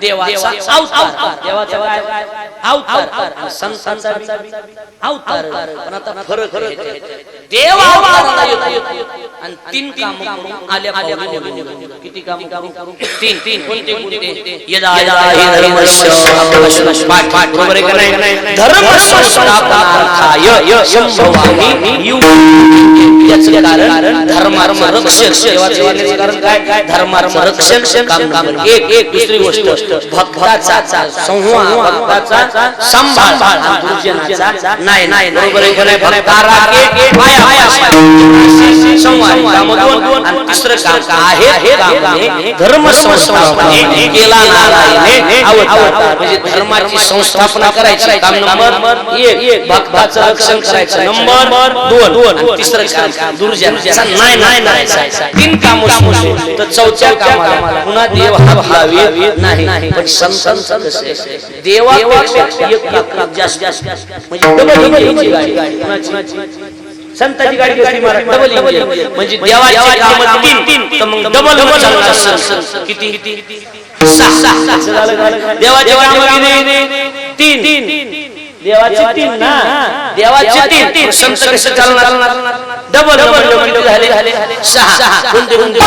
देवाचा अवतार संतांचा अवतार पण आता फरक. देव आणि तीन काम आल्या किती काम तीन तीन कोणते कोणते यदा हि धर्म कारण काय धर्मार्म रक्षण काम काम एक एक. दुसरी गोष्ट. भक्ताचा संवाद भक्ताचा सांभाळ. दुर्जनाचा नाही नाही बरोबर आहे का नाही भक्तारा के पाया पाया संवाद कामधून आणि तिसरं काम आहे काम धर्म संस्थापने केला नारायणे अवतार. म्हणजे धर्माची संस्थापना करायची. काम नंबर एक. भक्ताचं रक्षण करायचं. नंबर दोन. दोन. तिसरं काम. दुर्जनाचा. नाही नाही नाही तीन काम तर चौथ्या कामाला पुन्हा देव हा भावी नाही. पण संतांचं कसे? देवापेक्षा एक एक जास्त. जास्त. म्हणजे डबल गाडी? संतांची गाडी डबल इंजिन. म्हणजे देवाची कामं तीन. तर मग डबल डबल चालणार असेल. किती? किती? सहा सहा देवाची कामं किती तीन. तीन. देवाची तीन ना? देवाची तीन. तीन. संत कसे चालणार? डबल डबल किती झाले झाले सहा कोणते कोणते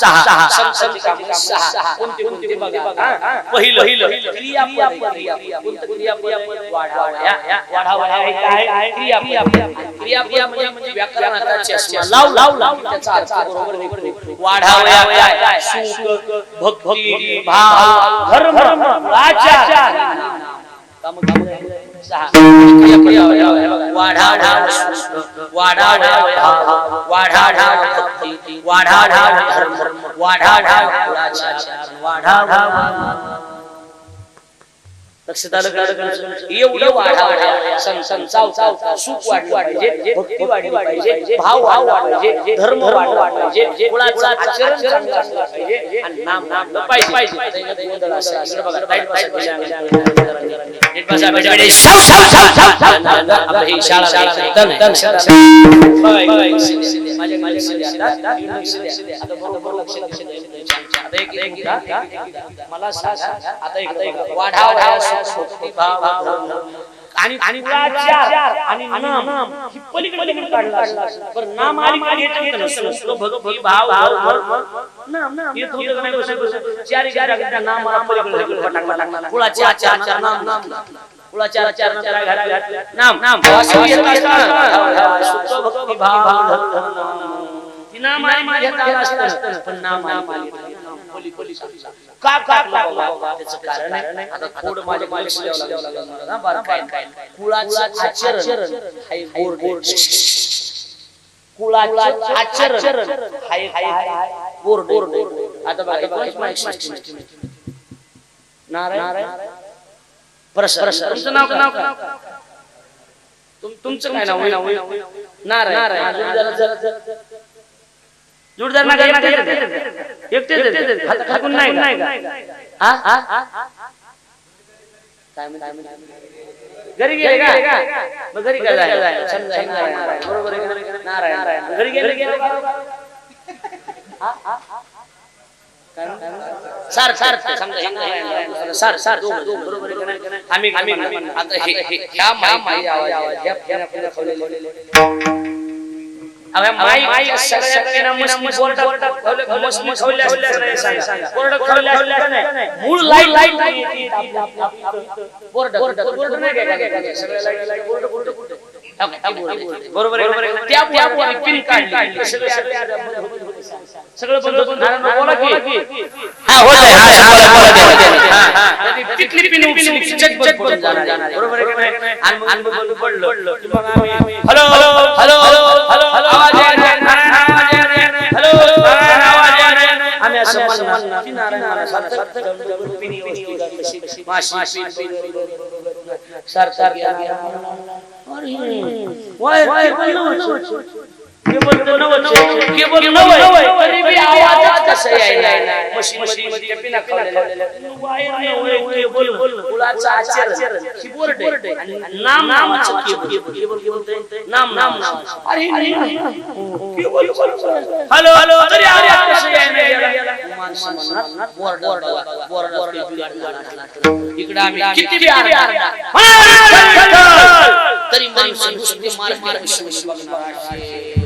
सहा. कोणती कोणती? बघा. हा? पहिलं पहिलं. क्रियापद क्रियापद. क्रियापद. वाढावया वाढावया हे काय क्रियापद. क्रियापद म्हणजे व्याकरणाचा चष्मा लाव लाव लाव. त्याचा अर्थ बरोबर आहे. वाढावया काय? सुख भक्ती भाव धर्म आचार काम काम क्रिया क्रिया वाढाढाव वाढाढाव वाढाढाव भक्ती. वाढाढाव धर्म. वाढाढाव आचार वाढाढाव लक्षात आलं का एवढं चाव चाव सुख वाढलं पाहिजे भक्ती वाढली पाहिजे भाव वाढला पाहिजे धर्म वाढला पाहिजे कुळाचं आचरण चांगलं पाहिजे आणि नाम नाम पाहिजे. माझ्या माझ्या बरोबर लक्ष लक्ष द्यायचं. आता एक एक. मला एक आणि आणि आणि नाम ही पलीकडे पलीकडे काढला असेल. बरं नाम आली का येत भाव नाम येत होतं नाही बसं बसं चारी चारी पलीकडे घातल्या भाव आली माझ्या घेता असतं पण नाम आली पली पली का का का त्याचं कारण आहे आता थोडं माझ्या लक्ष द्यावं लागेल ना, बरं काय? कुळाचं आचरण. हा एक बोर्ड आहे. कुळाचं आचरण. हा एक काय? बोर्ड बोर्ड आता बघा एकोणीस माहिती सिस्टीम नारायण प्रसाद प्रसाद. तुमचं नाव नाव तुमचं काय नाव? नारायण. नारायण. जोडदार एकटेच हात टाकून नाही हा हा म्हणते? घरी गेले का घरी हे. बरोबर? नारायण घरी गेले गेले हा? हा? सार सार हे. सार सार. बरोबर नाही? आम्ही आम्ही आता हे हे- ह्या माई आवाज ह्या ह्या आपल्याला खवलेले अरे माई माई सगळ्या पेना मस्त बोर्ड मस्त नाही सांगा बोर्ड खवल्या नाही मूळ light light board board board नाही सगळ्या लाइट लाइट बोर्ड बरोबर. त्या पिन काढली सगळे सगळे सगळं बंद बोला की हा होत आहे हा, हा. हा, हा. तिथली पिनी. बरोबर? आणि पडलो म्हणणार नारायण मला जगभर पिनी उपसिली का कशी? माशी, पिन, पिन, सार सार या वाय वाय नवच केवळ नवच केवळ आवाज कसा यायला मशीन मध्ये पिना आहे आणि नाम केबल केबल नाम नाम नाम अरे केबल हॅलो हॅलो तरी आवाज कसा यायला माणसं म्हणणार बोर्ड बोर्ड बोर्ड इकडे आम्ही किती बी तरी माणसं मार मार विश्वास बघणार